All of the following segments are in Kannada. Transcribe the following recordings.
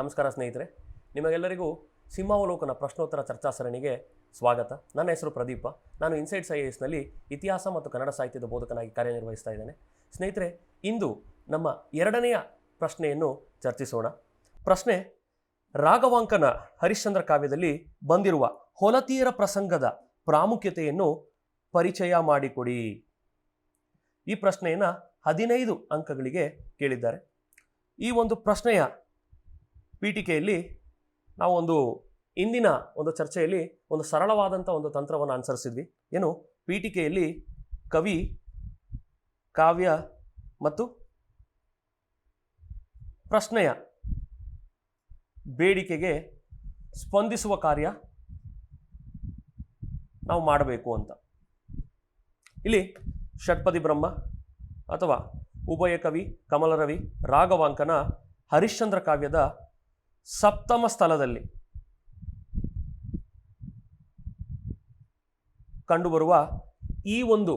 ನಮಸ್ಕಾರ ಸ್ನೇಹಿತರೆ, ನಿಮಗೆಲ್ಲರಿಗೂ ಸಿಂಹಾವಲೋಕನ ಪ್ರಶ್ನೋತ್ತರ ಚರ್ಚಾ ಸರಣಿಗೆ ಸ್ವಾಗತ. ನನ್ನ ಹೆಸರು ಪ್ರದೀಪ. ನಾನು ಇನ್ಸೈಟ್ಸ್ ಐ ಎಸ್ನಲ್ಲಿ ಇತಿಹಾಸ ಮತ್ತು ಕನ್ನಡ ಸಾಹಿತ್ಯದ ಬೋಧಕನಾಗಿ ಕಾರ್ಯನಿರ್ವಹಿಸ್ತಾ ಇದ್ದೇನೆ. ಸ್ನೇಹಿತರೆ, ಇಂದು ನಮ್ಮ ಎರಡನೆಯ ಪ್ರಶ್ನೆಯನ್ನು ಚರ್ಚಿಸೋಣ. ಪ್ರಶ್ನೆ, ರಾಘವಾಂಕನ ಹರಿಶ್ಚಂದ್ರ ಕಾವ್ಯದಲ್ಲಿ ಬಂದಿರುವ ಹೊಲತೀರ ಪ್ರಸಂಗದ ಪ್ರಾಮುಖ್ಯತೆಯನ್ನು ಪರಿಚಯ ಮಾಡಿಕೊಡಿ. ಈ ಪ್ರಶ್ನೆಯನ್ನು ಹದಿನೈದು ಅಂಕಗಳಿಗೆ ಕೇಳಿದ್ದಾರೆ. ಈ ಒಂದು ಪ್ರಶ್ನೆಯ ಪೀಠಿಕೆಯಲ್ಲಿ ನಾವು ಒಂದು ಇಂದಿನ ಒಂದು ಚರ್ಚೆಯಲ್ಲಿ ಒಂದು ಸರಳವಾದಂಥ ಒಂದು ತಂತ್ರವನ್ನು ಅನುಸರಿಸಿದ್ವಿ. ಏನು? ಪೀಠಿಕೆಯಲ್ಲಿ ಕವಿ, ಕಾವ್ಯ ಮತ್ತು ಪ್ರಶ್ನೆಯ ಬೇಡಿಕೆಗೆ ಸ್ಪಂದಿಸುವ ಕಾರ್ಯ ನಾವು ಮಾಡಬೇಕು ಅಂತ. ಇಲ್ಲಿ ಷಟ್ಪದಿ ಬ್ರಹ್ಮ ಅಥವಾ ಉಭಯ ಕವಿ ಕಮಲರವಿ ರಾಘವಾಂಕನ, ಹರಿಶ್ಚಂದ್ರ ಕಾವ್ಯದ ಸಪ್ತಮ ಸ್ಥಳದಲ್ಲಿ ಕಂಡುಬರುವ ಈ ಒಂದು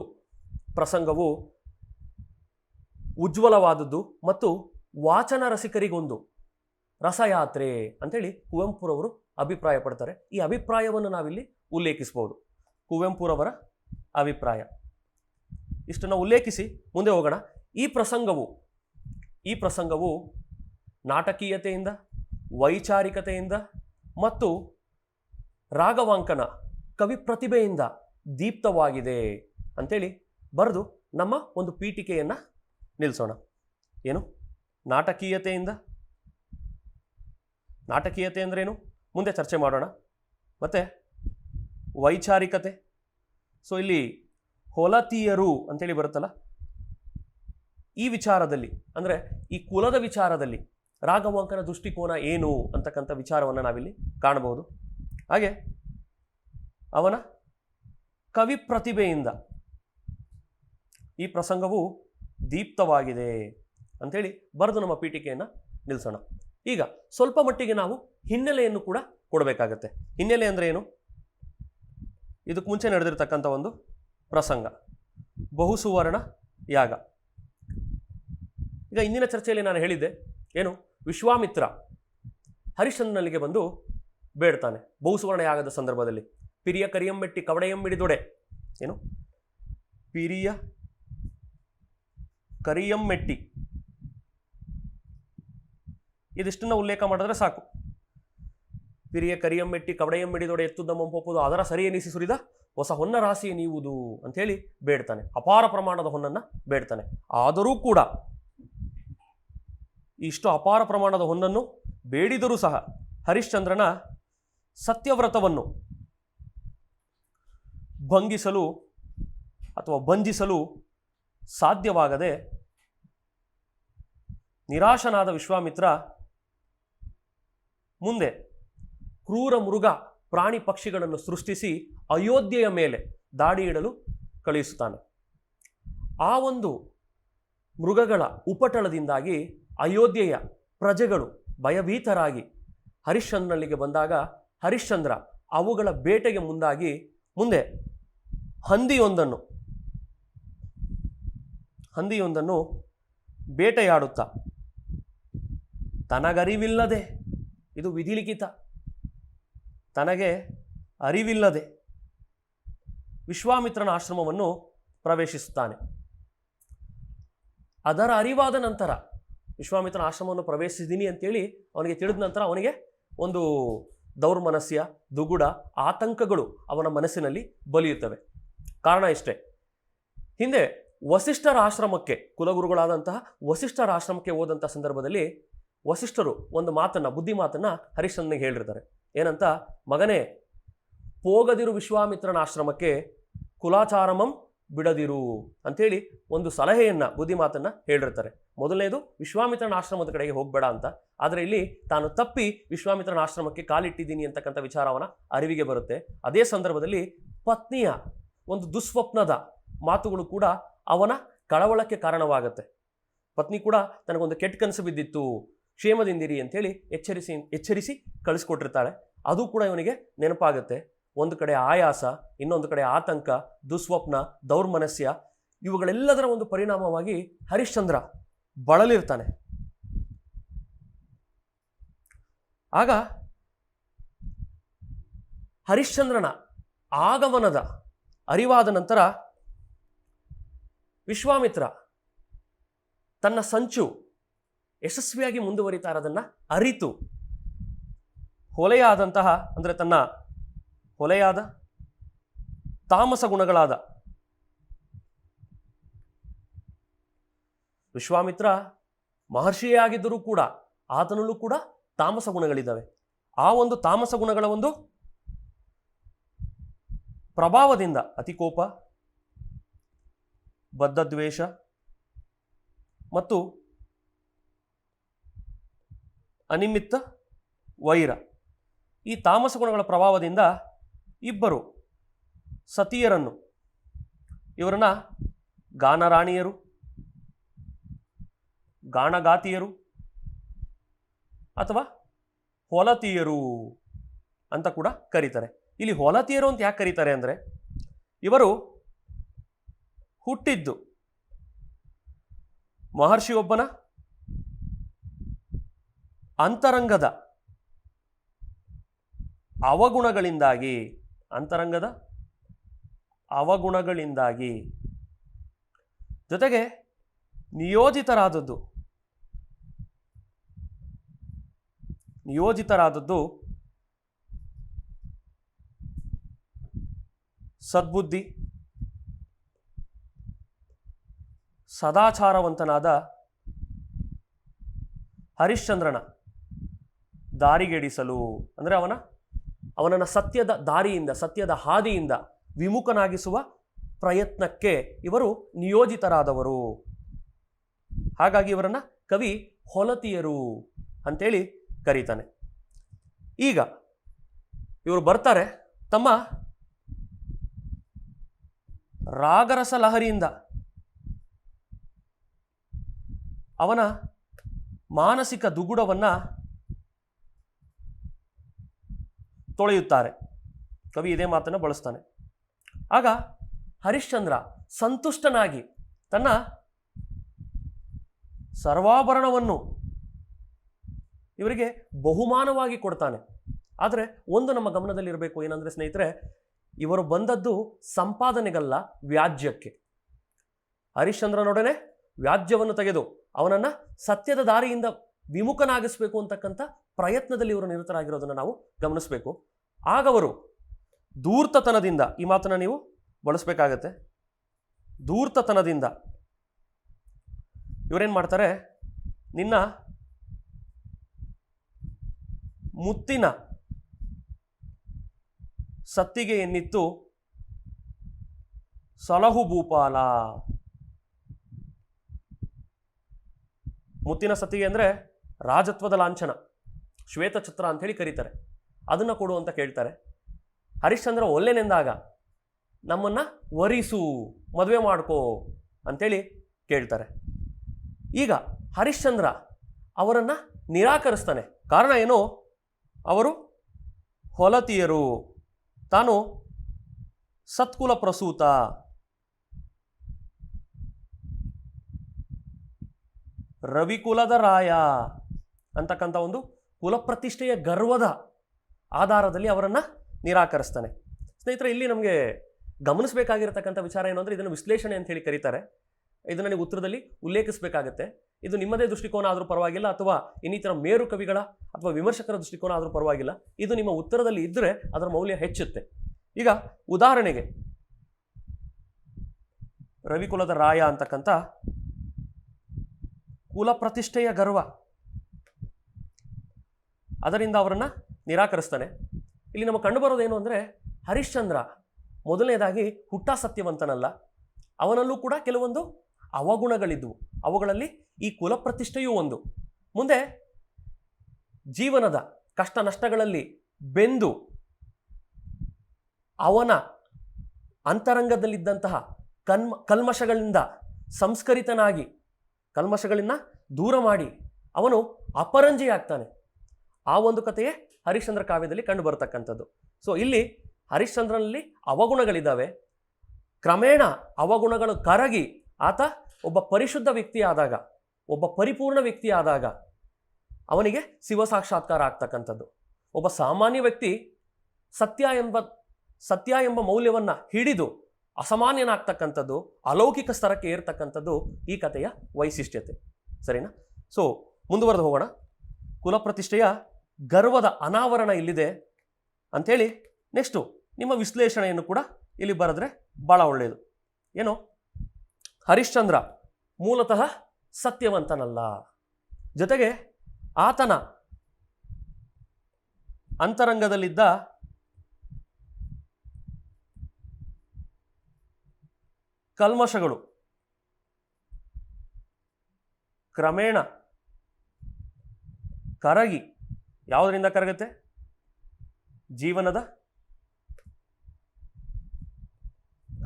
ಪ್ರಸಂಗವು ಉಜ್ವಲವಾದದ್ದು ಮತ್ತು ವಾಚನ ರಸಿಕರಿಗೊಂದು ರಸಯಾತ್ರೆ ಅಂತೇಳಿ ಕುವೆಂಪುರವರು ಅಭಿಪ್ರಾಯ ಪಡ್ತಾರೆ ಈ ಅಭಿಪ್ರಾಯವನ್ನು ನಾವಿಲ್ಲಿ ಉಲ್ಲೇಖಿಸಬಹುದು ಕುವೆಂಪುರವರ ಅಭಿಪ್ರಾಯ. ಇಷ್ಟನ್ನು ಉಲ್ಲೇಖಿಸಿ ಮುಂದೆ ಹೋಗೋಣ. ಈ ಪ್ರಸಂಗವು ಈ ಪ್ರಸಂಗವು ನಾಟಕೀಯತೆಯಿಂದ ವೈಚಾರಿಕತೆಯಿಂದ ಮತ್ತು ರಾಗವಾಂಕನ ಕವಿ ಪ್ರತಿಭೆಯಿಂದ ದೀಪ್ತವಾಗಿದೆ ಅಂಥೇಳಿ ಬರೆದು ನಮ್ಮ ಒಂದು ಪೀಠಿಕೆಯನ್ನು ನಿಲ್ಲಿಸೋಣ ಏನು? ನಾಟಕೀಯತೆಯಿಂದ? ನಾಟಕೀಯತೆ ಅಂದ್ರೇನು ಮುಂದೆ ಚರ್ಚೆ ಮಾಡೋಣ. ಮತ್ತು ವೈಚಾರಿಕತೆ. ಸೊ ಇಲ್ಲಿ ಹೊಲತೀಯರು ಅಂಥೇಳಿ ಬರುತ್ತಲ್ಲ, ಈ ವಿಚಾರದಲ್ಲಿ, ಅಂದರೆ ಈ ಕುಲದ ವಿಚಾರದಲ್ಲಿ ರಾಘವಾಂಕನ ದೃಷ್ಟಿಕೋನ ಏನು ಅಂತಕ್ಕಂಥ ವಿಚಾರವನ್ನು ನಾವಿಲ್ಲಿ ಕಾಣಬಹುದು. ಹಾಗೆ ಅವನ ಕವಿ ಪ್ರತಿಭೆಯಿಂದ ಈ ಪ್ರಸಂಗವು ದೀಪ್ತವಾಗಿದೆ ಅಂಥೇಳಿ ಬರೆದು ನಮ್ಮ ಪೀಠಿಕೆಯನ್ನು ನಿಲ್ಲಿಸೋಣ ಈಗ ಸ್ವಲ್ಪ ಮಟ್ಟಿಗೆ ನಾವು ಹಿನ್ನೆಲೆಯನ್ನು ಕೂಡ ಕೊಡಬೇಕಾಗತ್ತೆ. ಹಿನ್ನೆಲೆ ಅಂದರೆ ಏನು? ಇದಕ್ಕೆ ಮುಂಚೆ ನಡೆದಿರ್ತಕ್ಕಂಥ ಒಂದು ಪ್ರಸಂಗ. ಬಹುಸುವರ್ಣ ಯಾಗ. ಈಗ ಇಂದಿನ ಚರ್ಚೆಯಲ್ಲಿ ನಾನು ಹೇಳಿದ್ದೆ, ಏನು? ವಿಶ್ವಾಮಿತ್ರ ಹರಿಶ್ಚಂದ್ರನಲ್ಲಿಗೆ ಬಂದು ಬೇಡ್ತಾನೆ. ಬಹುಸುವರ್ಣ ಸಂದರ್ಭದಲ್ಲಿ. ಪಿರಿಯ ಕರಿಯಂಬೆಟ್ಟಿ ಕವಡೆಯಂಬಿಡಿದೊಡೆ ಏನು? ಪಿರಿಯ ಕರಿಯಮ್ಮೆಟ್ಟಿ ಇದಿಷ್ಟನ್ನ ಉಲ್ಲೇಖ ಮಾಡಿದ್ರೆ ಸಾಕು. ಪಿರಿಯ ಕರಿಯಮ್ಮೆಟ್ಟಿ ಕವಡೆಯಂಬಿಡಿದೊಡೆ ಎತ್ತುದ ಮಂಪೋಪುದು ಅದರ ಸರಿ ಎನಿಸಿ ಸುರಿದ ಹೊಸ ಹೊನ್ನ ರಾಶಿ ನೀವುದು ಅಂಥೇಳಿ ಬೇಡ್ತಾನೆ. ಅಪಾರ ಪ್ರಮಾಣದ ಹೊನ್ನನ್ನು ಬೇಡ್ತಾನೆ. ಆದರೂ ಕೂಡ ಇಷ್ಟು ಅಪಾರ ಪ್ರಮಾಣದ ಹೊನ್ನನ್ನು ಬೇಡಿದರೂ ಸಹ ಹರಿಶ್ಚಂದ್ರನ ಸತ್ಯವ್ರತವನ್ನು ಭಂಗಿಸಲು ಅಥವಾ ಬಂಧಿಸಲು ಸಾಧ್ಯವಾಗದೆ ನಿರಾಶನಾದ ವಿಶ್ವಾಮಿತ್ರ ಮುಂದೆ ಕ್ರೂರ ಮೃಗ ಪ್ರಾಣಿ ಪಕ್ಷಿಗಳನ್ನು ಸೃಷ್ಟಿಸಿ ಅಯೋಧ್ಯೆಯ ಮೇಲೆ ದಾಡಿ ಇಡಲು ಕಳುಹಿಸುತ್ತಾನೆ ಆ ಒಂದು ಮೃಗಗಳ ಉಪಟಳದಿಂದಾಗಿ ಅಯೋಧ್ಯೆಯ ಪ್ರಜೆಗಳು ಭಯಭೀತರಾಗಿ ಹರಿಶ್ಚಂದ್ರನಿಗೆ ಬಂದಾಗ ಹರಿಶ್ಚಂದ್ರ ಅವುಗಳ ಬೇಟೆಗೆ ಮುಂದಾಗಿ ಮುಂದೆ ಹಂದಿಯೊಂದನ್ನು ಹಂದಿಯೊಂದನ್ನು ಬೇಟೆಯಾಡುತ್ತಾ, ತನಗರಿವಿಲ್ಲದೆ, ಇದು ವಿಧಿಲಿಖಿತ, ತನಗೆ ಅರಿವಿಲ್ಲದೆ ವಿಶ್ವಾಮಿತ್ರನ ಆಶ್ರಮವನ್ನು ಪ್ರವೇಶಿಸುತ್ತಾನೆ. ಅದರ ಅರಿವಾದ ನಂತರ ವಿಶ್ವಾಮಿತ್ರನ ಆಶ್ರಮವನ್ನು ಪ್ರವೇಶಿಸಿದ್ದೀನಿ ಅಂತೇಳಿ ಅವನಿಗೆ ತಿಳಿದ ನಂತರ ಅವನಿಗೆ ಒಂದು ದೌರ್ಮನಸ್ಯ, ದುಗುಡ, ಆತಂಕಗಳು ಅವನ ಮನಸ್ಸಿನಲ್ಲಿ ಬಲಿಯುತ್ತವೆ. ಕಾರಣ ಇಷ್ಟೇ. ಹಿಂದೆ ವಸಿಷ್ಠರ ಆಶ್ರಮಕ್ಕೆ, ಕುಲಗುರುಗಳಾದಂತಹ ವಸಿಷ್ಠರ ಆಶ್ರಮಕ್ಕೆ ಹೋದಂಥ ಸಂದರ್ಭದಲ್ಲಿ ವಸಿಷ್ಠರು ಒಂದು ಮಾತನ್ನು, ಬುದ್ಧಿ ಮಾತನ್ನು ಹರಿಶ್ಚಂದ್ರನಿಗೆ ಹೇಳಿರ್ತಾರೆ. ಏನಂತ, ಮಗನೇ, ಪೋಗದಿರು ವಿಶ್ವಾಮಿತ್ರನ ಆಶ್ರಮಕ್ಕೆ ಕುಲಾಚಾರಮಂ ಬಿಡದಿರು ಅಂಥೇಳಿ ಒಂದು ಸಲಹೆಯನ್ನು, ಬುದ್ಧಿ ಮಾತನ್ನು ಹೇಳಿರ್ತಾರೆ. ಮೊದಲನೇದು, ವಿಶ್ವಾಮಿತ್ರನ ಆಶ್ರಮದ ಕಡೆಗೆ ಹೋಗಬೇಡ ಅಂತ. ಆದರೆ ಇಲ್ಲಿ ತಾನು ತಪ್ಪಿ ವಿಶ್ವಾಮಿತ್ರನ ಆಶ್ರಮಕ್ಕೆ ಕಾಲಿಟ್ಟಿದ್ದೀನಿ ಅಂತಕ್ಕಂಥ ವಿಚಾರವನ್ನ ಅರಿವಿಗೆ ಬರುತ್ತೆ. ಅದೇ ಸಂದರ್ಭದಲ್ಲಿ ಪತ್ನಿಯ ಒಂದು ದುಸ್ವಪ್ನದ ಮಾತುಗಳು ಕೂಡ ಅವನ ಕಳವಳಕ್ಕೆ ಕಾರಣವಾಗುತ್ತೆ. ಪತ್ನಿ ಕೂಡ ತನಗೊಂದು ಕೆಟ್ಟ ಕನಸು ಬಿದ್ದಿತ್ತು, ಕ್ಷೇಮದಿಂದಿರಿ ಅಂಥೇಳಿ ಎಚ್ಚರಿಸಿ ಎಚ್ಚರಿಸಿ ಕಳಿಸ್ಕೊಟ್ಟಿರ್ತಾಳೆ. ಅದು ಕೂಡ ಇವನಿಗೆ ನೆನಪಾಗುತ್ತೆ. ಒಂದು ಕಡೆ ಆಯಾಸ, ಇನ್ನೊಂದು ಕಡೆ ಆತಂಕ, ದುಸ್ವಪ್ನ, ದೌರ್ಮನಸ್ಯ, ಇವುಗಳೆಲ್ಲದರ ಒಂದು ಪರಿಣಾಮವಾಗಿ ಹರಿಶ್ಚಂದ್ರ ಬಳಲಿರ್ತಾನೆ. ಆಗ ಹರಿಶ್ಚಂದ್ರನ ಆಗಮನದ ಅರಿವಾದ ನಂತರ ವಿಶ್ವಾಮಿತ್ರ ತನ್ನ ಸಂಚು ಯಶಸ್ವಿಯಾಗಿ ಮುಂದುವರಿತಾ ಇರೋದನ್ನ ಅರಿತು. ಹೊಲೆಯಾದಂತಹ, ಅಂದರೆ ತನ್ನ ಹೊಲೆಯಾದ, ತಾಮಸ ಗುಣಗಳಾದ. ವಿಶ್ವಾಮಿತ್ರ ಮಹರ್ಷಿಯೇ ಆಗಿದ್ದರೂ ಕೂಡ ಆತನಲ್ಲೂ ಕೂಡ ತಾಮಸ ಗುಣಗಳಿದ್ದಾವೆ. ಆ ಒಂದು ತಾಮಸ ಗುಣಗಳ ಒಂದು ಪ್ರಭಾವದಿಂದ ಅತಿಕೋಪ ಬದ್ಧದ್ವೇಷ ಮತ್ತು ಅನಿಮಿತ್ತ ವೈರ. ಈ ತಾಮಸ ಗುಣಗಳ ಪ್ರಭಾವದಿಂದ ಇಬ್ಬರು ಸತಿಯರನ್ನು. ಇವರನ್ನ ಗಾನರಾಣಿಯರು, ಗಾನಗಾತಿಯರು ಅಥವಾ ಹೊಲತಿಯರು ಅಂತ ಕೂಡ ಕರೀತಾರೆ. ಇಲ್ಲಿ ಹೊಲತಿಯರು ಅಂತ ಯಾಕೆ ಕರೀತಾರೆ ಅಂದರೆ ಇವರು ಹುಟ್ಟಿದ್ದು ಮಹರ್ಷಿಯೊಬ್ಬನ ಅಂತರಂಗದ ಅವಗುಣಗಳಿಂದಾಗಿ ಅಂತರಂಗದ ಅವಗುಣಗಳಿಂದಾಗಿ. ಜೊತೆಗೆ ನಿಯೋಜಿತರಾದದ್ದು. ನಿಯೋಜಿತರಾದದ್ದು ಸದ್ಬುದ್ಧಿ ಸದಾಚಾರವಂತನಾದ ಹರಿಶ್ಚಂದ್ರನ ದಾರಿಗೆಡಿಸಲು. ಅಂದರೆ ಅವನ ಅವನನ್ನು ಸತ್ಯದ ದಾರಿಯಿಂದ, ಸತ್ಯದ ಹಾದಿಯಿಂದ ವಿಮುಖನಾಗಿಸುವ ಪ್ರಯತ್ನಕ್ಕೆ ಇವರು ನಿಯೋಜಿತರಾದವರು. ಹಾಗಾಗಿ ಇವರನ್ನು ಕವಿ ಹೊಲತಿಯರು ಅಂತೇಳಿ ಕರೀತಾನೆ. ಈಗ ಇವರು ಬರ್ತಾರೆ ತಮ್ಮ ರಾಗರಸ ಲಹರಿಯಿಂದ. ಅವನ ಮಾನಸಿಕ ದುಗುಡವನ್ನು ತೊಳೆಯುತ್ತಾರೆ. ಕವಿ ಇದೇ ಮಾತನ್ನು ಬಳಸ್ತಾನೆ. ಆಗ ಹರಿಶ್ಚಂದ್ರ ಸಂತುಷ್ಟನಾಗಿ ತನ್ನ ಸರ್ವಾಭರಣವನ್ನು ಇವರಿಗೆ ಬಹುಮಾನವಾಗಿ ಕೊಡ್ತಾನೆ. ಆದರೆ ಒಂದು ನಮ್ಮ ಗಮನದಲ್ಲಿರಬೇಕು ಏನಂದರೆ ಸ್ನೇಹಿತರೆ, ಇವರು ಬಂದದ್ದು ಸಂಪಾದನೆಗಲ್ಲ, ವ್ಯಾಜ್ಯಕ್ಕೆ. ಹರಿಶ್ಚಂದ್ರನೊಡನೆ ವ್ಯಾಜ್ಯವನ್ನು ತೆಗೆದು ಅವನನ್ನು ಸತ್ಯದ ದಾರಿಯಿಂದ ವಿಮುಖನಾಗಿಸಬೇಕು ಅಂತಕ್ಕಂಥ ಪ್ರಯತ್ನದಲ್ಲಿ ಇವರು ನಿರತರಾಗಿರೋದನ್ನು ನಾವು ಗಮನಿಸಬೇಕು. ಆಗವರು ದೂರ್ತತನದಿಂದ ಈ ಮಾತನ್ನು ನೀವು ಬಳಸಬೇಕಾಗತ್ತೆ. ದೂರ್ತತನದಿಂದ ಇವರೇನು ಮಾಡ್ತಾರೆ? ನಿನ್ನ ಮುತ್ತಿನ ಸತ್ತಿಗೆ ಎನ್ನಿತ್ತು ಸಲಹು ಭೂಪಾಲ. ಮುತ್ತಿನ ಸತ್ತಿಗೆ ಅಂದರೆ ರಾಜತ್ವದ ಲಾಂಛನ. ಶ್ವೇತಛತ್ರ ಅಂಥೇಳಿ ಕರೀತಾರೆ. ಅದನ್ನು ಕೊಡು ಅಂತ ಕೇಳ್ತಾರೆ. ಹರಿಶ್ಚಂದ್ರ ಒಲ್ಲೆನೆಂದಾಗ, ನಮ್ಮನ್ನು ವರಿಸು, ಮದುವೆ ಮಾಡ್ಕೋ ಅಂಥೇಳಿ ಕೇಳ್ತಾರೆ. ಈಗ ಹರಿಶ್ಚಂದ್ರ ಅವರನ್ನು ನಿರಾಕರಿಸ್ತಾನೆ. ಕಾರಣ ಏನು? ಅವರು ಹೊಲತಿಯರು. ತಾನು ಸತ್ಕುಲ ಪ್ರಸೂತ. ರವಿಕುಲದ ರಾಯ ಅಂತಕ್ಕಂಥ ಒಂದು ಕುಲಪ್ರತಿಷ್ಠೆಯ ಗರ್ವದ ಆಧಾರದಲ್ಲಿ ಅವರನ್ನು ನಿರಾಕರಿಸ್ತಾನೆ. ಸ್ನೇಹಿತರೆ, ಇಲ್ಲಿ ನಮಗೆ ಗಮನಿಸಬೇಕಾಗಿರತಕ್ಕಂಥ ವಿಚಾರ ಏನು ಅಂದರೆ ಇದನ್ನು ವಿಶ್ಲೇಷಣೆ ಅಂತ ಹೇಳಿ ಕರೀತಾರೆ. ಇದನ್ನು ನೀವು ಉತ್ತರದಲ್ಲಿ ಉಲ್ಲೇಖಿಸಬೇಕಾಗತ್ತೆ. ಇದು ನಿಮ್ಮದೇ ದೃಷ್ಟಿಕೋನ ಆದರೂ ಪರವಾಗಿಲ್ಲ ಅಥವಾ ಇನ್ನಿತರ ಮೇರು ಕವಿಗಳ ಅಥವಾ ವಿಮರ್ಶಕರ ದೃಷ್ಟಿಕೋನ ಆದರೂ ಪರವಾಗಿಲ್ಲ. ಇದು ನಿಮ್ಮ ಉತ್ತರದಲ್ಲಿ ಇದ್ದರೆ ಅದರ ಮೌಲ್ಯ ಹೆಚ್ಚುತ್ತೆ. ಈಗ ಉದಾಹರಣೆಗೆ ರವಿಕುಲದ ರಾಯ ಅಂತಕ್ಕಂಥ ಕುಲ ಪ್ರತಿಷ್ಠೆಯ ಗರ್ವ. ಅದರಿಂದ ಅವರನ್ನು ನಿರಾಕರಿಸ್ತಾನೆ. ಇಲ್ಲಿ ನಮ್ಮ ಕಂಡುಬರೋದೇನು ಅಂದರೆ, ಹರಿಶ್ಚಂದ್ರ ಮೊದಲನೇದಾಗಿ ಹುಟ್ಟ ಸತ್ಯವಂತನಲ್ಲ. ಅವನಲ್ಲೂ ಕೂಡ ಕೆಲವೊಂದು ಅವಗುಣಗಳಿದ್ದವು ಅವುಗಳಲ್ಲಿ ಈ ಕುಲಪ್ರತಿಷ್ಠೆಯೂ ಒಂದು. ಮುಂದೆ ಜೀವನದ ಕಷ್ಟ ನಷ್ಟಗಳಲ್ಲಿ ಬೆಂದು ಅವನ ಅಂತರಂಗದಲ್ಲಿದ್ದಂತಹ ಕನ್ಮ, ಕಲ್ಮಶಗಳಿಂದ ಸಂಸ್ಕರಿತನಾಗಿ ಕಲ್ಮಶಗಳಿಂದ ದೂರ ಮಾಡಿ ಅವನು ಅಪರಂಜಿಯಾಗ್ತಾನೆ. ಆ ಒಂದು ಕಥೆಯೇ ಹರಿಶ್ಚಂದ್ರ ಕಾವ್ಯದಲ್ಲಿ ಕಂಡು ಬರತಕ್ಕಂಥದ್ದು. ಸೊ ಇಲ್ಲಿ ಹರಿಶ್ಚಂದ್ರನಲ್ಲಿ ಅವಗುಣಗಳಿದ್ದಾವೆ. ಕ್ರಮೇಣ ಅವಗುಣಗಳು ಕರಗಿ ಆತ ಒಬ್ಬ ಪರಿಶುದ್ಧ ವ್ಯಕ್ತಿ ಆದಾಗ ಒಬ್ಬ ಪರಿಪೂರ್ಣ ವ್ಯಕ್ತಿ ಆದಾಗ ಅವನಿಗೆ ಶಿವ ಸಾಕ್ಷಾತ್ಕಾರ ಆಗ್ತಕ್ಕಂಥದ್ದು. ಒಬ್ಬ ಸಾಮಾನ್ಯ ವ್ಯಕ್ತಿ ಸತ್ಯ ಎಂಬ ಸತ್ಯ ಎಂಬ ಮೌಲ್ಯವನ್ನು ಹಿಡಿದು ಅಸಾಮಾನ್ಯನಾಗ್ತಕ್ಕಂಥದ್ದು, ಅಲೌಕಿಕ ಸ್ತರಕ್ಕೆ ಏರ್ತಕ್ಕಂಥದ್ದು ಈ ಕಥೆಯ ವೈಶಿಷ್ಟ್ಯತೆ. ಸರಿನಾ? ಸೊ ಮುಂದುವರೆದು ಹೋಗೋಣ. ಕುಲಪ್ರತಿಷ್ಠೆಯ ಗರ್ವದ ಅನಾವರಣ ಇಲ್ಲಿದೆ ಅಂಥೇಳಿ ನೆಕ್ಸ್ಟು ನಿಮ್ಮ ವಿಶ್ಲೇಷಣೆಯನ್ನು ಕೂಡ ಇಲ್ಲಿ ಬರೆದ್ರೆ ಭಾಳ ಒಳ್ಳೆಯದು. ಏನು? ಹರಿಶ್ಚಂದ್ರ ಮೂಲತಃ ಸತ್ಯವಂತನಲ್ಲ. ಜೊತೆಗೆ ಆತನ ಅಂತರಂಗದಲ್ಲಿದ್ದ ಕಲ್ಮಶಗಳು ಕ್ರಮೇಣ ಕರಗಿ ಯಾವುದರಿಂದ ಕರಗುತ್ತೆ? ಜೀವನದ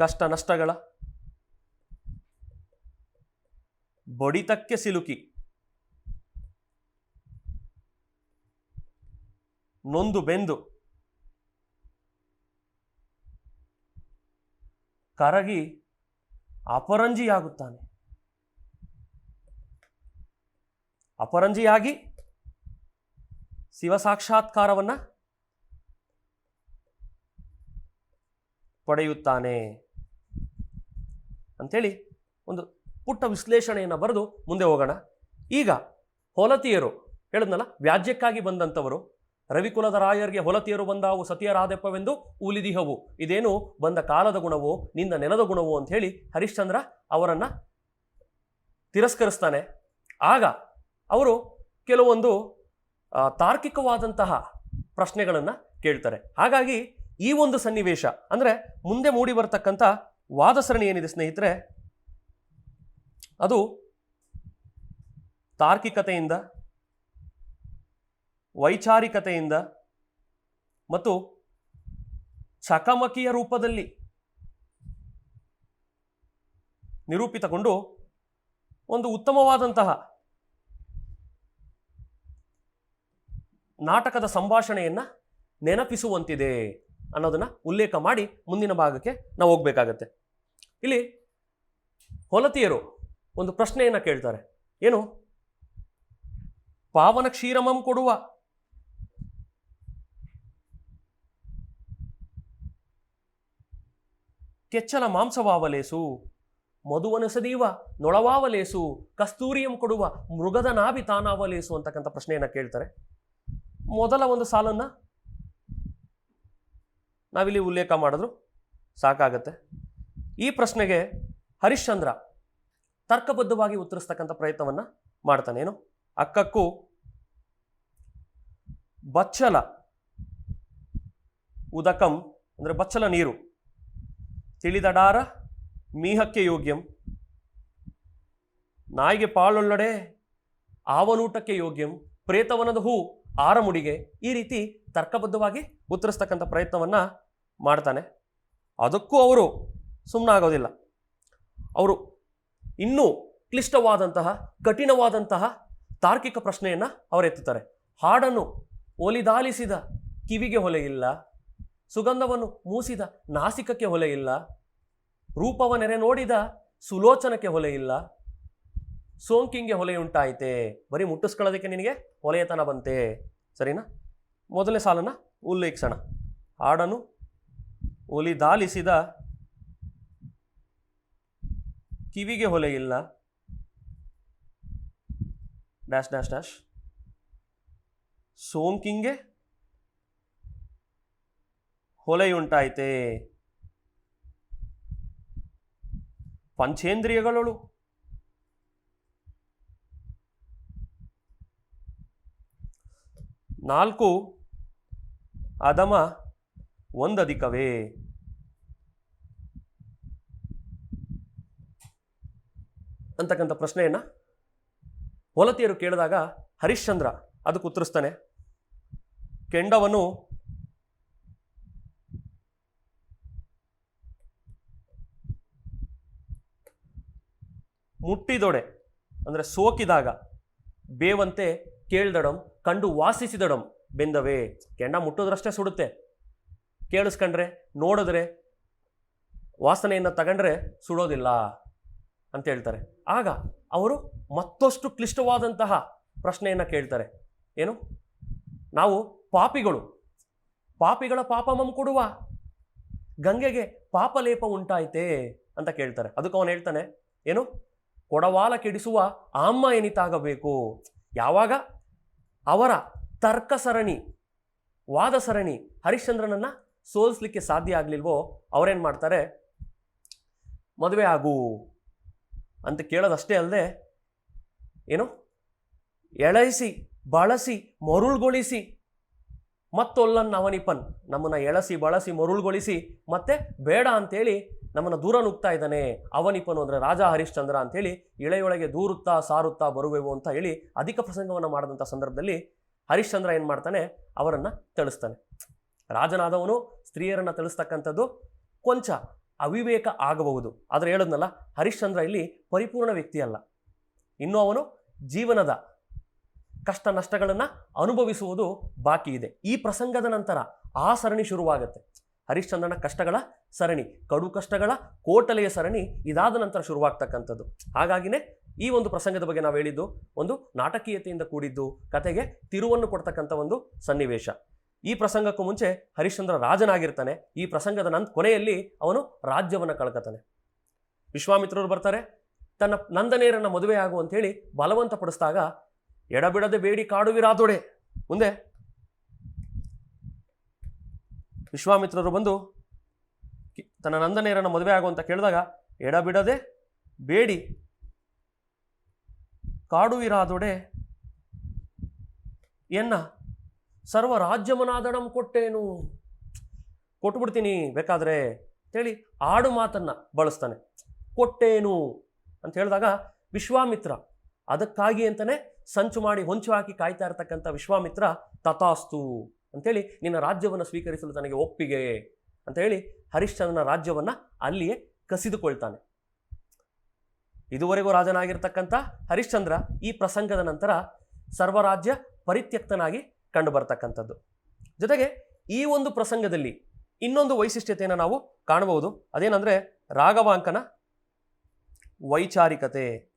ಕಷ್ಟ ನಷ್ಟಗಳ ಬಡಿತಕ್ಕೆ ಸಿಲುಕಿ. ನೊಂದು ಬೆಂದು ಕರಗಿ ಅಪರಂಜಿಯಾಗುತ್ತಾನೆ. ಅಪರಂಜಿಯಾಗಿ ಶಿವ ಸಾಕ್ಷಾತ್ಕಾರವನ್ನು ಪಡೆಯುತ್ತಾನೆ ಅಂಥೇಳಿ ಒಂದು ಪುಟ್ಟ ವಿಶ್ಲೇಷಣೆಯನ್ನು ಬರೆದು ಮುಂದೆ ಹೋಗೋಣ. ಈಗ ಹೊಲತಿಯರು, ಹೇಳಿದ್ನಲ್ಲ, ವ್ಯಾಜ್ಯಕ್ಕಾಗಿ ಬಂದಂಥವರು, ರವಿಕುಲದ ರಾಯರಿಗೆ ಹೊಲತಿಯರು ಬಂದಾವು ಸತಿಯರಾದೆಪ್ಪವೆಂದು ಉಲಿದಿಹವು ಇದೇನು ಬಂದ ಕಾಲದ ಗುಣವೋ ನಿನ್ನ ನೆಲದ ಗುಣವೋ ಅಂತ ಹೇಳಿ ಹರಿಶ್ಚಂದ್ರ ಅವರನ್ನು ತಿರಸ್ಕರಿಸ್ತಾನೆ. ಆಗ ಅವರು ಕೆಲವೊಂದು ತಾರ್ಕಿಕವಾದಂತಹ ಪ್ರಶ್ನೆಗಳನ್ನು ಕೇಳ್ತಾರೆ. ಹಾಗಾಗಿ ಈ ಒಂದು ಸನ್ನಿವೇಶ, ಅಂದರೆ ಮುಂದೆ ಮೂಡಿ ಬರ್ತಕ್ಕಂಥ ವಾದ ಸರಣಿ ಏನಿದೆ ಸ್ನೇಹಿತರೆ, ಅದು ತಾರ್ಕಿಕತೆಯಿಂದ, ವೈಚಾರಿಕತೆಯಿಂದ ಮತ್ತು ಚಕಮಕಿಯ ರೂಪದಲ್ಲಿ ನಿರೂಪಿತಗೊಂಡು ಒಂದು ಉತ್ತಮವಾದಂತಹ ನಾಟಕದ ಸಂಭಾಷಣೆಯನ್ನು ನೆನಪಿಸುವಂತಿದೆ ಅನ್ನೋದನ್ನ ಉಲ್ಲೇಖ ಮಾಡಿ ಮುಂದಿನ ಭಾಗಕ್ಕೆ ನಾವು ಹೋಗಬೇಕಾಗತ್ತೆ. ಇಲ್ಲಿ ಹೊಲತಿಯರು ಒಂದು ಪ್ರಶ್ನೆಯನ್ನು ಕೇಳ್ತಾರೆ. ಏನು? ಪಾವನ ಕ್ಷೀರಮಂ ಕೊಡುವ. ಕೆಚ್ಚಲ ಮಾಂಸವಾವಲೇಸು. ಮಧುವನಸದೀವ ನೊಳವಾವಲೇಸು. ಕಸ್ತೂರಿಯಂ ಕೊಡುವ ಮೃಗದ ನಾಭಿ ತಾನಾವಲೇಸು ಅಂತಕ್ಕಂಥ ಪ್ರಶ್ನೆಯನ್ನು ಕೇಳ್ತಾರೆ. ಮೊದಲ ಒಂದು ಸಾಲನ್ನು ನಾವಿಲ್ಲಿ ಉಲ್ಲೇಖ ಮಾಡಿದ್ರು. ಸಾಕಾಗತ್ತೆ. ಈ ಪ್ರಶ್ನೆಗೆ ಹರಿಶ್ಚಂದ್ರ ತರ್ಕಬದ್ಧವಾಗಿ ಉತ್ತರಿಸ್ತಕ್ಕಂಥ ಪ್ರಯತ್ನವನ್ನು ಮಾಡ್ತಾನೆ. ಏನು? ಅಕ್ಕಕ್ಕೂ ಬಚ್ಚಲ ಉದಕಂ ಅಂದರೆ ಬಚ್ಚಲ ನೀರು ತಿಳಿದಡಾರ ಮೀಹಕ್ಕೆ ಯೋಗ್ಯಂ. ನಾಯಿಗೆ ಪಾಳೊಳ್ಳಡೆ ಆವನೂಟಕ್ಕೆ ಯೋಗ್ಯಂ. ಪ್ರೇತವನದ ಹೂ ಆರಮುಡಿಗೆ ಈ ರೀತಿ ತರ್ಕಬದ್ಧವಾಗಿ ಉತ್ತರಿಸ್ತಕ್ಕಂಥ ಪ್ರಯತ್ನವನ್ನು ಮಾಡ್ತಾನೆ. ಅದಕ್ಕೂ ಅವರು ಸುಮ್ಮನಾಗೋದಿಲ್ಲ ಅವರು ಇನ್ನೂ ಕ್ಲಿಷ್ಟವಾದಂತಹ, ಕಠಿಣವಾದಂತಹ ತಾರ್ಕಿಕ ಪ್ರಶ್ನೆಯನ್ನು ಅವರು ಎತ್ತುತ್ತಾರೆ ಹಾಡನ್ನು ಒಲಿದಾಲಿಸಿದ ಕಿವಿಗೆ ಹೊಲೆ ಇಲ್ಲ, ಸುಗಂಧವನ್ನು ಮೂಸಿದ ನಾಸಿಕಕ್ಕೆ ಹೊಲೆ ಇಲ್ಲ ರೂಪವ ನೆರೆ ನೋಡಿದ ಸುಲೋಚನಕ್ಕೆ ಹೊಲೆ ಇಲ್ಲ ಸೋಂಕಿಂಗೆ ಹೊಲೆಯುಂಟಾಯಿತೆ ಬರೀ ಮುಟ್ಟಿಸ್ಕೊಳ್ಳೋದಕ್ಕೆ ನಿನಗೆ ಹೊಲೆಯತನ ಬಂತೆ? ಸರಿನಾ? ಮೊದಲನೇ ಸಾಲನ್ನು ಉಲ್ಲೇಖಿಸೋಣ. ಹಾಡನು ಒಲಿದಾಲಿಸಿದ ಕಿವಿಗೆ ಹೊಲೆ ಇಲ್ಲ. Dash dash dash. ಸೋಂಕಿಂಗೆ ಹೊಲೆಯುಂಟಾಯಿತೆ ಪಂಚೇಂದ್ರಿಯಗಳಳು ನಾಲ್ಕು ಅದಮ ಒಂದಧಿಕವೇ ಅಂತಕ್ಕಂಥ ಪ್ರಶ್ನೆಯನ್ನು ಹೊಲತಿಯರು ಕೇಳಿದಾಗ ಹರಿಶ್ಚಂದ್ರ ಅದಕ್ಕೆ ಉತ್ತರಿಸ್ತಾನೆ. ಕೆಂಡವನು ಮುಟ್ಟಿದೊಡೆ, ಅಂದರೆ ಸೋಕಿದಾಗ ಬೇವಂತೆ ಕೇಳ್ದಡಂ. ಕಂಡು ವಾಸಿಸಿದಡಂ. ಬೆಂದವೇ, ಕೆಂಡ ಮುಟ್ಟೋದ್ರಷ್ಟೇ ಸುಡುತ್ತೆ. ಕೇಳಿಸ್ಕೊಂಡ್ರೆ, ನೋಡಿದ್ರೆ, ವಾಸನೆಯನ್ನು ತಗೊಂಡ್ರೆ ಸುಡೋದಿಲ್ಲ ಅಂತ ಹೇಳ್ತಾರೆ. ಆಗ ಅವರು ಮತ್ತಷ್ಟು ಕ್ಲಿಷ್ಟವಾದಂತಹ ಪ್ರಶ್ನೆಯನ್ನು ಕೇಳ್ತಾರೆ. ಏನು? ನಾವು ಪಾಪಿಗಳು. ಪಾಪಿಗಳ ಪಾಪ ಮಮ್ ಕೊಡುವ. ಗಂಗೆಗೆ ಪಾಪಲೇಪ ಉಂಟಾಯ್ತೆ ಅಂತ ಕೇಳ್ತಾರೆ. ಅದಕ್ಕೆ ಅವನು ಹೇಳ್ತಾನೆ, ಏನು? ಕೊಡವಾಲ ಕೆಡಿಸುವ ಆಮ್ಮ ಎನಿತಾಗಬೇಕು ಯಾವಾಗ? ಅವರ ತರ್ಕ ಸರಣಿ, ವಾದ ಸರಣಿ ಹರಿಶ್ಚಂದ್ರನನ್ನ ಸೋಲಿಸ್ಲಿಕ್ಕೆ ಸಾಧ್ಯ ಆಗಲಿಲ್ವೋ ಅವರೇನು ಮಾಡ್ತಾರೆ? ಮದುವೆ ಆಗು ಅಂತ ಕೇಳೋದಷ್ಟೇ ಅಲ್ಲದೆ ಏನು? ಎಳೆಸಿ, ಬಳಸಿ, ಮರುಳ್ಗೊಳಿಸಿ, ಮತ್ತೊಲ್ಲನ್ ಅವನಿಪನ್ ನಮ್ಮನ್ನ ಎಳಸಿ, ಬಳಸಿ, ಮರುಳ್ಗೊಳಿಸಿ ಮತ್ತೆ ಬೇಡ ಅಂತೇಳಿ ನಮ್ಮನ್ನ ದೂರ ನುಗ್ತಾ ಇದ್ದಾನೆ. ಅವನಿಪನು ಅಂದರೆ ರಾಜ ಹರಿಶ್ಚಂದ್ರ ಅಂತೇಳಿ ಇಳೆಯೊಳಗೆ ದೂರುತ್ತಾ ಸಾರುತ್ತಾ ಬರುವೆವು ಅಂತ ಹೇಳಿ ಅಧಿಕ ಪ್ರಸಂಗವನ್ನು ಮಾಡಿದಂಥ ಸಂದರ್ಭದಲ್ಲಿ ಹರಿಶ್ಚಂದ್ರ ಏನು ಮಾಡ್ತಾನೆ? ಅವರನ್ನು ತಿಳಿಸ್ತಾನೆ ರಾಜನಾದವನು ಸ್ತ್ರೀಯರನ್ನು ತಿಳಿಸ್ತಕ್ಕಂಥದ್ದು ಕೊಂಚ ಅವಿವೇಕ ಆಗಬಹುದು. ಆದರೆ ಹೇಳದ್ನಲ್ಲ, ಹರಿಶ್ಚಂದ್ರ ಇಲ್ಲಿ ಪರಿಪೂರ್ಣ ವ್ಯಕ್ತಿ ಅಲ್ಲ ಇನ್ನೂ ಅವನು ಜೀವನದ ಕಷ್ಟ ನಷ್ಟಗಳನ್ನು ಅನುಭವಿಸುವುದು ಬಾಕಿ ಇದೆ. ಈ ಪ್ರಸಂಗದ ನಂತರ ಆ ಸರಣಿ ಶುರುವಾಗುತ್ತೆ. ಹರಿಶ್ಚಂದ್ರನ ಕಷ್ಟಗಳ ಸರಣಿ, ಕಡು ಕಷ್ಟಗಳ ಕೋಟಲೆಯ ಸರಣಿ ಇದಾದ ನಂತರ ಶುರುವಾಗ್ತಕ್ಕಂಥದ್ದು. ಹಾಗಾಗಿನೇ ಈ ಒಂದು ಪ್ರಸಂಗದ ಬಗ್ಗೆ ನಾವು ಹೇಳಿದ್ದು ಒಂದು ನಾಟಕೀಯತೆಯಿಂದ ಕೂಡಿದ್ದು ಕತೆಗೆ ತಿರುವನ್ನು ಕೊಡ್ತಕ್ಕಂಥ ಒಂದು ಸನ್ನಿವೇಶ. ಈ ಪ್ರಸಂಗಕ್ಕೂ ಮುಂಚೆ ಹರಿಶ್ಚಂದ್ರ ರಾಜನಾಗಿರ್ತಾನೆ. ಈ ಪ್ರಸಂಗದ ನಂತ ಕೊನೆಯಲ್ಲಿ ಅವನು ರಾಜ್ಯವನ್ನು ಕಳ್ಕೊತಾನೆ. ವಿಶ್ವಾಮಿತ್ರರು ಬರ್ತಾರೆ, ತನ್ನ ನಂದನೇರನ್ನ ಮದುವೆ ಆಗು ಅಂತೇಳಿ ಬಲವಂತ ಪಡಿಸಿದಾಗ, ಎಡಬಿಡದೆ ಬೇಡಿ ಕಾಡುವಿರಾದೊಡೆ ಮುಂದೆ ವಿಶ್ವಾಮಿತ್ರರು ಬಂದು ತನ್ನ ನಂದನೇರನ್ನು ಮದುವೆ ಆಗು ಅಂತ ಕೇಳಿದಾಗ ಎಡಬಿಡದೆ ಬೇಡಿ ಕಾಡುವಿರಾದೊಡೆ ಎನ್ನ ಸರ್ವ ರಾಜ್ಯವನಾದಣಂ ಕೊಟ್ಟೇನು. ಕೊಟ್ಬಿಡ್ತೀನಿ ಬೇಕಾದರೆ ಅಂತೇಳಿ ಆಡು ಮಾತನ್ನು ಬಳಸ್ತಾನೆ. ಕೊಟ್ಟೇನು ಅಂತ ಹೇಳಿದಾಗ ವಿಶ್ವಾಮಿತ್ರ ಅದಕ್ಕಾಗಿ ಅಂತಲೇ ಸಂಚು ಮಾಡಿ ಹೊಂಚು ಹಾಕಿ ಕಾಯ್ತಾ ಇರತಕ್ಕಂಥ ವಿಶ್ವಾಮಿತ್ರ ತಥಾಸ್ತು. ಅಂತೇಳಿ ನಿನ್ನ ರಾಜ್ಯವನ್ನು ಸ್ವೀಕರಿಸಲು ತನಗೆ ಒಪ್ಪಿಗೆ ಅಂತ ಹೇಳಿ ಹರಿಶ್ಚಂದ್ರನ ರಾಜ್ಯವನ್ನು ಅಲ್ಲಿಯೇ ಕಸಿದುಕೊಳ್ತಾನೆ. ಇದುವರೆಗೂ ರಾಜನಾಗಿರ್ತಕ್ಕಂಥ ಹರಿಶ್ಚಂದ್ರ ಈ ಪ್ರಸಂಗದ ನಂತರ ಸರ್ವರಾಜ್ಯ ಪರಿತ್ಯಕ್ತನಾಗಿ ಕಂಡು ಬರ್ತಕ್ಕಂಥದ್ದು ಜೊತೆಗೆ ಈ ಒಂದು ಪ್ರಸಂಗದಲ್ಲಿ ಇನ್ನೊಂದು ವೈಶಿಷ್ಟ್ಯತೆಯನ್ನು ನಾವು ಕಾಣಬಹುದು. ಅದೇನಂದ್ರೆ ರಾಘವಾಂಕನ ವೈಚಾರಿಕತೆ.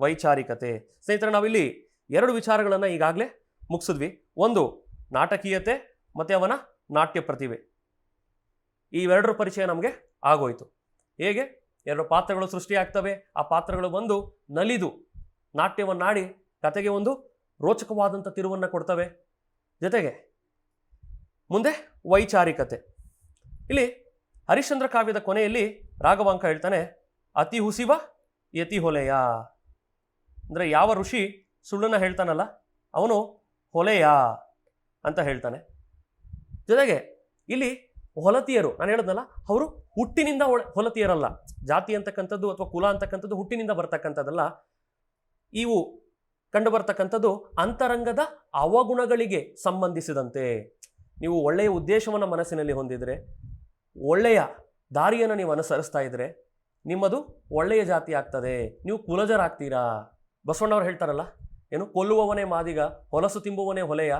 ವೈಚಾರಿಕತೆ. ಸ್ನೇಹಿತರೆ, ನಾವಿಲ್ಲಿ ಎರಡು ವಿಚಾರಗಳನ್ನು ಈಗಾಗಲೇ ಮುಗಿಸಿದ್ವಿ. ಒಂದು ನಾಟಕೀಯತೆ ಮತ್ತು ಅವನ ನಾಟ್ಯ ಪ್ರತಿಭೆ. ಇವೆರಡರ ಪರಿಚಯ ನಮಗೆ ಆಗೋಯಿತು. ಹೇಗೆ? ಎರಡು ಪಾತ್ರಗಳು ಸೃಷ್ಟಿಯಾಗ್ತವೆ ಆ ಪಾತ್ರಗಳು ಬಂದು ನಲಿದು ನಾಟ್ಯವನ್ನಾಡಿ ಕತೆಗೆ ಒಂದು ರೋಚಕವಾದಂಥ ತಿರುವನ್ನು ಕೊಡ್ತವೆ. ಜೊತೆಗೆ ಮುಂದೆ ವೈಚಾರಿಕತೆ. ಇಲ್ಲಿ ಹರಿಶ್ಚಂದ್ರ ಕಾವ್ಯದ ಕೊನೆಯಲ್ಲಿ ರಾಘವಾಂಕ ಹೇಳ್ತಾನೆ, ಅತಿ ಹುಸಿವ ಯತಿ ಹೊಲೆಯ. ಅಂದರೆ ಯಾವ ಋಷಿ ಸುಳ್ಳನ್ನು ಹೇಳ್ತಾನಲ್ಲ, ಅವನು ಹೊಲೆಯ. ಅಂತ ಹೇಳ್ತಾನೆ. ಜೊತೆಗೆ ಇಲ್ಲಿ ಹೊಲತಿಯರು, ನಾನು ಹೇಳಿದ್ನಲ್ಲ, ಅವರು ಹುಟ್ಟಿನಿಂದ ಹೊಲತಿಯರಲ್ಲ. ಜಾತಿ ಅಂತಕ್ಕಂಥದ್ದು ಅಥವಾ ಕುಲ ಅಂತಕ್ಕಂಥದ್ದು ಹುಟ್ಟಿನಿಂದ ಬರ್ತಕ್ಕಂಥದ್ದಲ್ಲ. ಇವು ಕಂಡು ಬರ್ತಕ್ಕಂಥದ್ದು ಅಂತರಂಗದ ಅವಗುಣಗಳಿಗೆ ಸಂಬಂಧಿಸಿದಂತೆ. ನೀವು ಒಳ್ಳೆಯ ಉದ್ದೇಶವನ್ನು ಮನಸ್ಸಿನಲ್ಲಿ ಹೊಂದಿದರೆ, ಒಳ್ಳೆಯ ದಾರಿಯನ್ನು ನೀವು ಅನುಸರಿಸ್ತಾ ಇದ್ದರೆ ನಿಮ್ಮದು ಒಳ್ಳೆಯ ಜಾತಿ ಆಗ್ತದೆ. ನೀವು ಕುಲಜರಾಗ್ತೀರಾ? ಬಸವಣ್ಣವ್ರು ಹೇಳ್ತಾರಲ್ಲ, ಏನು, ಕೊಲ್ಲುವವನೇ ಮಾದಿಗ, ಹೊಲಸು ತಿಂಬುವನೇ ಹೊಲೆಯ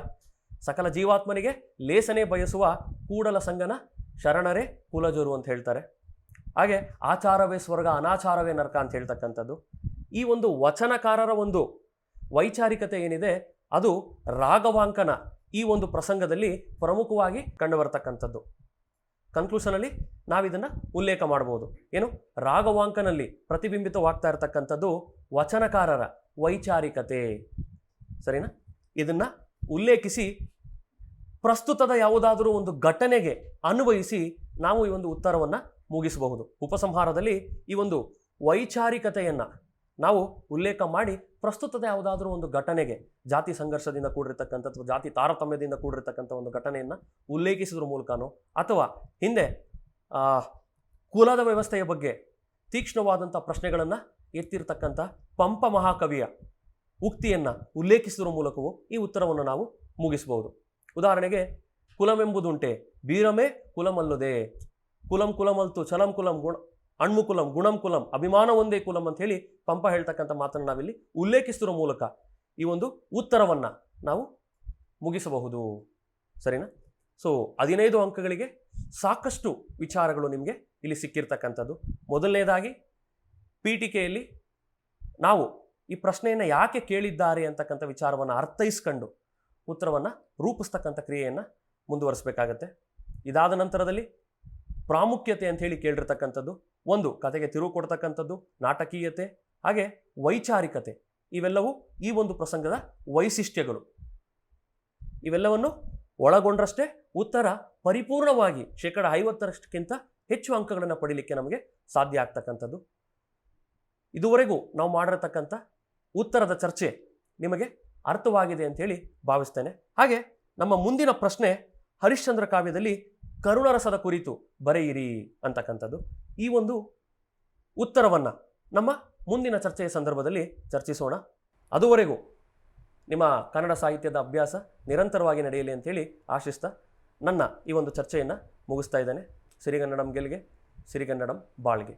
ಸಕಲ ಜೀವಾತ್ಮನಿಗೆ ಲೇಸನೆ ಬಯಸುವ ಕೂಡಲ ಸಂಗನ ಶರಣರೇ ಕುಲಜರು ಅಂತ ಹೇಳ್ತಾರೆ. ಹಾಗೆ ಆಚಾರವೇ ಸ್ವರ್ಗ, ಅನಾಚಾರವೇ ನರಕ ಅಂತ ಹೇಳ್ತಕ್ಕಂಥದ್ದು. ಈ ಒಂದು ವಚನಕಾರರ ಒಂದು ವೈಚಾರಿಕತೆ ಏನಿದೆ, ಅದು ರಾಗವಾಂಕನ ಈ ಒಂದು ಪ್ರಸಂಗದಲ್ಲಿ ಪ್ರಮುಖವಾಗಿ ಕಂಡುಬರ್ತಕ್ಕಂಥದ್ದು. ಕನ್ಕ್ಲೂಷನಲ್ಲಿ ನಾವಿದನ್ನು ಉಲ್ಲೇಖ ಮಾಡಬಹುದು ಏನು? ರಾಗವಾಂಕನಲ್ಲಿ ಪ್ರತಿಬಿಂಬಿತವಾಗ್ತಾ ಇರತಕ್ಕಂಥದ್ದು ವಚನಕಾರರ ವೈಚಾರಿಕತೆ. ಸರಿನಾ? ಇದನ್ನು ಉಲ್ಲೇಖಿಸಿ ಪ್ರಸ್ತುತದ ಯಾವುದಾದರೂ ಒಂದು ಘಟನೆಗೆ ಅನ್ವಯಿಸಿ ನಾವು ಈ ಒಂದು ಉತ್ತರವನ್ನು ಮುಗಿಸಬಹುದು. ಉಪಸಂಹಾರದಲ್ಲಿ ಈ ಒಂದು ವೈಚಾರಿಕತೆಯನ್ನು ನಾವು ಉಲ್ಲೇಖ ಮಾಡಿ ಪ್ರಸ್ತುತದ ಯಾವುದಾದ್ರೂ ಒಂದು ಘಟನೆಗೆ, ಜಾತಿ ಸಂಘರ್ಷದಿಂದ ಕೂಡಿರ್ತಕ್ಕಂಥ ಅಥವಾ ಜಾತಿ ತಾರತಮ್ಯದಿಂದ ಕೂಡಿರ್ತಕ್ಕಂಥ ಒಂದು ಘಟನೆಯನ್ನು ಉಲ್ಲೇಖಿಸಿದ್ರ ಮೂಲಕನೋ ಅಥವಾ ಹಿಂದೆ ಕುಲದ ವ್ಯವಸ್ಥೆಯ ಬಗ್ಗೆ ತೀಕ್ಷ್ಣವಾದಂಥ ಪ್ರಶ್ನೆಗಳನ್ನು ಎತ್ತಿರತಕ್ಕಂಥ ಪಂಪ ಮಹಾಕವಿಯ ಉಕ್ತಿಯನ್ನು ಉಲ್ಲೇಖಿಸುವ ಮೂಲಕವೂ ಈ ಉತ್ತರವನ್ನು ನಾವು ಮುಗಿಸಬಹುದು. ಉದಾಹರಣೆಗೆ ಕುಲಮೆಂಬುದುಂಟೆ ಬೀರಮೇ ಕುಲಮಲ್ಲದೆ, ಕುಲಂ ಕುಲಮಲ್ತು, ಚಲಂ ಕುಲಂ ಗುಣ, ಅಣ್ಮು ಕುಲಂ, ಗುಣಂ ಕುಲಂ, ಅಭಿಮಾನ ಒಂದೇ ಕುಲಂ ಅಂತ ಹೇಳಿ ಪಂಪ ಹೇಳ್ತಕ್ಕಂಥ ಮಾತನ್ನು ನಾವಿಲ್ಲಿ ಉಲ್ಲೇಖಿಸಿರೋ ಮೂಲಕ ಈ ಒಂದು ಉತ್ತರವನ್ನು ನಾವು ಮುಗಿಸಬಹುದು. ಸರಿನಾ? ಸೊ ಹದಿನೈದು ಅಂಕಗಳಿಗೆ ಸಾಕಷ್ಟು ವಿಚಾರಗಳು ನಿಮಗೆ ಇಲ್ಲಿ ಸಿಕ್ಕಿರ್ತಕ್ಕಂಥದ್ದು. ಮೊದಲನೇದಾಗಿ, ಪೀಠಿಕೆಯಲ್ಲಿ ನಾವು ಈ ಪ್ರಶ್ನೆಯನ್ನು ಯಾಕೆ ಕೇಳಿದ್ದಾರೆ ಅಂತಕ್ಕಂಥ ವಿಚಾರವನ್ನು ಅರ್ಥೈಸ್ಕೊಂಡು ಉತ್ತರವನ್ನು ರೂಪಿಸ್ತಕ್ಕಂಥ ಕ್ರಿಯೆಯನ್ನು ಮುಂದುವರಿಸಬೇಕಾಗತ್ತೆ. ಇದಾದ ನಂತರದಲ್ಲಿ ಪ್ರಾಮುಖ್ಯತೆ ಅಂತ ಹೇಳಿ ಕೇಳಿರ್ತಕ್ಕಂಥದ್ದು, ಒಂದು ಕತೆಗೆ ತಿರುವು ಕೊಡ್ತಕ್ಕಂಥದ್ದು, ನಾಟಕೀಯತೆ, ಹಾಗೆ ವೈಚಾರಿಕತೆ, ಇವೆಲ್ಲವೂ ಈ ಒಂದು ಪ್ರಸಂಗದ ವೈಶಿಷ್ಟ್ಯಗಳು. ಇವೆಲ್ಲವನ್ನು ಒಳಗೊಂಡ್ರಷ್ಟೇ ಉತ್ತರ ಪರಿಪೂರ್ಣವಾಗಿ ಶೇಕಡ ಐವತ್ತರಷ್ಟಕ್ಕಿಂತ ಹೆಚ್ಚು ಅಂಕಗಳನ್ನು ಪಡೀಲಿಕ್ಕೆ ನಮಗೆ ಸಾಧ್ಯ ಆಗ್ತಕ್ಕಂಥದ್ದು. ಇದುವರೆಗೂ ನಾವು ಮಾಡಿರತಕ್ಕಂಥ ಉತ್ತರದ ಚರ್ಚೆ ನಿಮಗೆ ಅರ್ಥವಾಗಿದೆ ಅಂತೇಳಿ ಭಾವಿಸ್ತೇನೆ. ಹಾಗೆ ನಮ್ಮ ಮುಂದಿನ ಪ್ರಶ್ನೆ ಹರಿಶ್ಚಂದ್ರ ಕಾವ್ಯದಲ್ಲಿ ಕರುಣರಸದ ಕುರಿತು ಬರೆಯಿರಿ ಅಂತಕ್ಕಂಥದ್ದು. ಈ ಒಂದು ಉತ್ತರವನ್ನು ನಮ್ಮ ಮುಂದಿನ ಚರ್ಚೆಯ ಸಂದರ್ಭದಲ್ಲಿ ಚರ್ಚಿಸೋಣ. ಅದುವರೆಗೂ ನಿಮ್ಮ ಕನ್ನಡ ಸಾಹಿತ್ಯದ ಅಭ್ಯಾಸ ನಿರಂತರವಾಗಿ ನಡೆಯಲಿ ಅಂತೇಳಿ ಆಶಿಸ್ತಾ ನನ್ನ ಈ ಒಂದು ಚರ್ಚೆಯನ್ನು ಮುಗಿಸ್ತಾ ಇದ್ದೇನೆ. ಸಿರಿಗನ್ನಡಂ ಗೆಲ್ಗೆ, ಸಿರಿಗನ್ನಡಂ ಬಾಳ್ಗೆ.